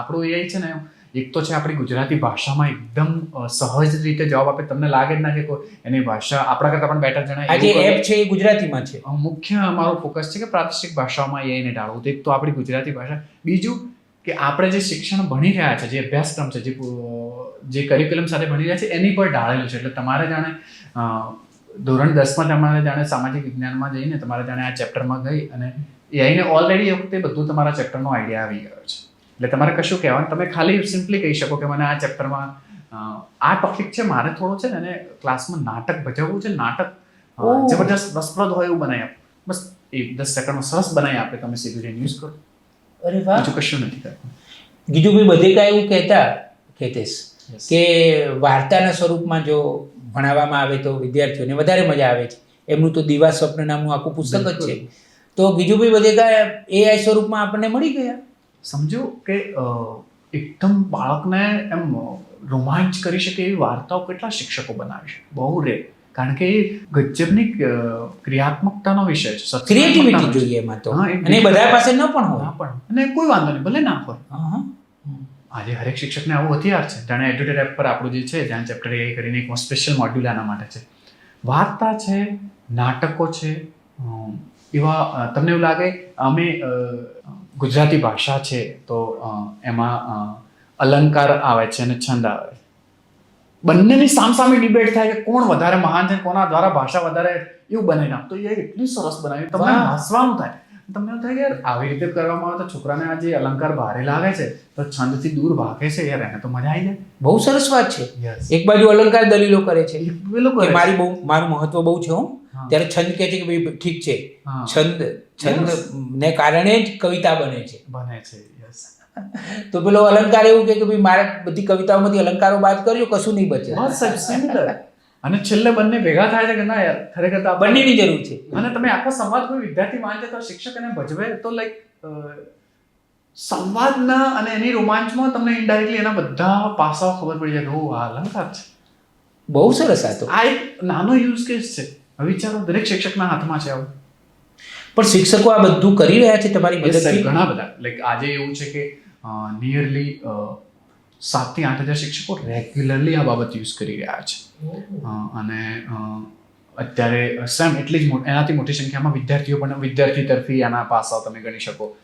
આપણું એ છે ને એક તો છે આપણી ગુજરાતી ભાષામાં એકદમ સહજ રીતે જવાબ આપે. તમને લાગે જ ના કે કોઈ એની ભાષા આપણા કરતાં પણ બેટર જણાય. આજે એપ છે એ ગુજરાતીમાં છે. મુખ્ય અમારો ફોકસ છે કે પ્રાદેશિક ભાષાઓમાં એને ટાળવું. તો એક તો આપણી ગુજરાતી ભાષા. બીજું કે આપણે જે શિક્ષણ ભણી રહ્યા છે જે અભ્યાસક્રમ છે જે જે કરિક્યુલમ સાથે ભણી રહ્યા છે એની પર ઢાળેલું છે. એટલે તમારે જાણે ધોરણ દસમાં તમારે જાણે સામાજિક વિજ્ઞાનમાં જઈને તમારે જાણે આ ચેપ્ટરમાં ગઈ અને એ આઈને ઓલરેડી એ વખતે બધું તમારા ચેપ્ટરનો આઈડિયા આવી ગયો છે. એટલે તમારે કશું કહેવાનું તમે ખાલી સિમ્પલી કહી શકો કે મને આ ચેપ્ટરમાં આ ટોપિક છે મારે થોડો છે ને એને ક્લાસમાં નાટક ભજવવું છે નાટક જબરજસ્ત રસપ્રદ હોય એવું બનાવી આપો. બસ એ દસ સેકન્ડમાં સરસ બનાવી આપે તમે સીધું જઈને યુઝ કરો. અરે વાહ. બીજું કશું નથી કરવાનું. ગીજુભાઈ કાંઈ એવું કહેતા કહેતેશ કે વાર્તાના સ્વરૂપમાં જો ભણાવવામાં આવે તો વિદ્યાર્થીઓને વધારે મજા આવે છે. એમનું તો દિવા સ્વપ્ન નામનું આખું પુસ્તક જ છે. તો ગીજુભાઈ બધેકા એઆઈ સ્વરૂપમાં આપણને મળી ગયા? સમજો કે એકદમ બાળકને એમ રોમાંચ કરી શકે એવી વાર્તાઓ કેટલા શિક્ષકો બનાવી શકે બહુ રે. કારણ કે એ ગજબની ક્રિયાત્મકતાનો વિષય છે ક્રિએટિવિટી જોઈએ એમાં તો. અને બધા પાસે ન પણ હોય. પણ અને કોઈ વાંધો નહીં ભલે ના હોય. આજે હરેક શિક્ષકને આવું હથિયાર છે. જાણે એડ્યુટેડ એપ પર આપણું જે છે જ્યાં ચેપ્ટર એ કરીને એક સ્પેશિયલ મોડ્યુલ આના માટે છે. વાર્તા છે નાટકો છે એવા તમને એવું લાગે અમે ગુજરાતી ભાષા છે તો એમાં અલંકાર આવે છે અને છંદ આવે. બંનેની સામસામે ડિબેટ થાય કે કોણ વધારે મહાન છે કોના દ્વારા ભાષા વધારે એવું બનાવી નાખતો એ એટલી સરસ બનાવી. તમને હસવાનું થાય. તમને થાય કે યાર આવી રીતે કરવામાં આવે તો છોકરાને આ જે અલંકાર ભારે લાગે છે તો છંદથી દૂર ભાગે છે યાર એને તો મજા આવી જાય. બહુ સરસ વાત છે. એક બાજુ અલંકાર દલીલો કરે છે. મારી બહુ મારું મહત્વ બહુ છે હું. ત્યારે છંદ કહે છે કે ભાઈ ઠીક છે. છંદ છંદ ને કારણે જ કવિતા બને છે. બને છે યસ તો પેલો અલંકાર એવું કે ભાઈ મારે બધી કવિતાઓમાંથી અલંકારો બાદ કર્યો કશું નહીં બચે. બસ સિમિલર અને છેલ્લે બંને ભેગા થાય છે કે ના યાર? ખરેખર તો બંનેની જરૂર છે. અને તમે આખો સંવાદ કોઈ વિદ્યાર્થી વાંચે તો શિક્ષક એને ભજવે તો લાઈક સંવાદના અને એની રોમાંચમાં તમને ઇનડાયરેક્ટલી એના બધા પાસાઓ ખબર પડી જાય કે ઓ આ અલંકાર છે. બહુ સરસ આ તો. આ એક નાનો યુઝ કેસ છે. વિચારો દરેક શિક્ષકના હાથમાં છે આવું. પણ શિક્ષકો આ બધું કરી રહ્યા છે તમારી મદદથી? ઘણા બધા. લાઈક આજે એવું છે કે નિયરલી સાતથી આઠ હજાર શિક્ષકો રેગ્યુલરલી આ બાબત યુઝ કરી રહ્યા છે. અને અત્યારે સેમ એટલી જ મોટી એનાથી મોટી સંખ્યામાં વિદ્યાર્થીઓ પણ વિદ્યાર્થી તરફી આના પાસાઓ તમે ગણી શકો.